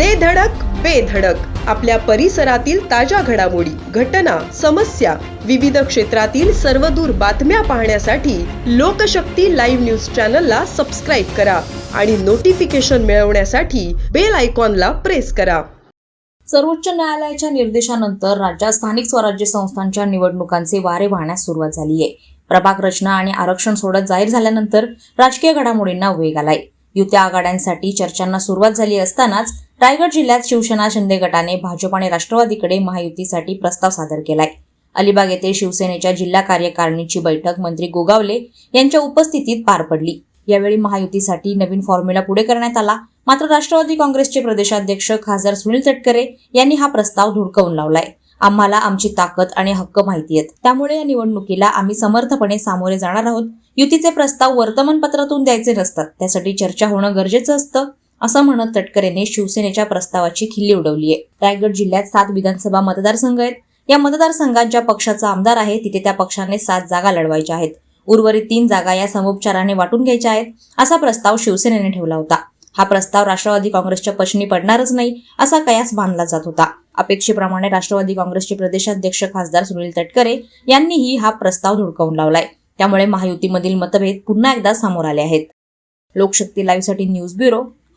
दे धडक बेधडक आपल्या परिसरातील ताज्या घडामोडी घटना समस्या विविध क्षेत्रातील सर्वदूर बातम्या पाहण्यासाठी लोकशक्ती लाईव्ह न्यूज चॅनलला सबस्क्राईब करा आणि नोटिफिकेशन मिळवण्यासाठी बेल आयकॉनला प्रेस करा. सर्वोच्च न्यायालयाच्या निर्देशानंतर राज्यात स्थानिक स्वराज्य संस्थांच्या निवडणुकांचे वारे वाहण्यास सुरुवात झाली आहे. प्रभाग रचना आणि आरक्षण सोडत जाहीर झाल्यानंतर राजकीय घडामोडींना वेग आलाय. युत्या आघाड्यांसाठी चर्चांना सुरुवात झाली असतानाच रायगड जिल्ह्यात शिवसेना शिंदे गटाने भाजप आणि राष्ट्रवादीकडे महायुतीसाठी प्रस्ताव सादर केलाय. अलिबाग येथे शिवसेनेच्या जिल्हा कार्यकारिणीची बैठक मंत्री गोगावले यांच्या उपस्थितीत पार पडली. यावेळी महायुतीसाठी नवीन फॉर्म्युला पुढे करण्यात आला. मात्र राष्ट्रवादी काँग्रेसचे प्रदेशाध्यक्ष खासदार सुनील तटकरे यांनी हा प्रस्ताव धुडकावून लावलाय. आम्हाला आमची ताकद आणि हक्क माहिती आहेत. त्यामुळे या निवडणुकीला आम्ही समर्थपणे सामोरे जाणार आहोत. युतीचे प्रस्ताव वर्तमानपत्रातून द्यायचे नसतात. त्यासाठी चर्चा होणं गरजेचं असतं. असं म्हणत तटकरेने शिवसेनेच्या प्रस्तावाची खिल्ली उडवली आहे. रायगड जिल्ह्यात सात विधानसभा मतदारसंघ आहेत. या मतदारसंघात ज्या पक्षाचा आमदार आहे तिथे त्या पक्षाने सात जागा लढवायच्या आहेत. उर्वरित तीन जागा या समुपचाराने वाटून घ्यायच्या आहेत असा प्रस्ताव शिवसेनेने ठेवला होता. हा प्रस्ताव राष्ट्रवादी काँग्रेसच्या पचनी पडणारच नाही असा कयास बांधला जात होता. अपेक्षेप्रमाणे राष्ट्रवादी काँग्रेसचे प्रदेशाध्यक्ष खासदार सुनील तटकरे यांनीही हा प्रस्ताव धुडकावून लावलाय. त्यामुळे महायुतीमधील मतभेद पुन्हा एकदा समोर आले आहेत. लोकशक्ती लाईव्हसाठी न्यूज ब्युरो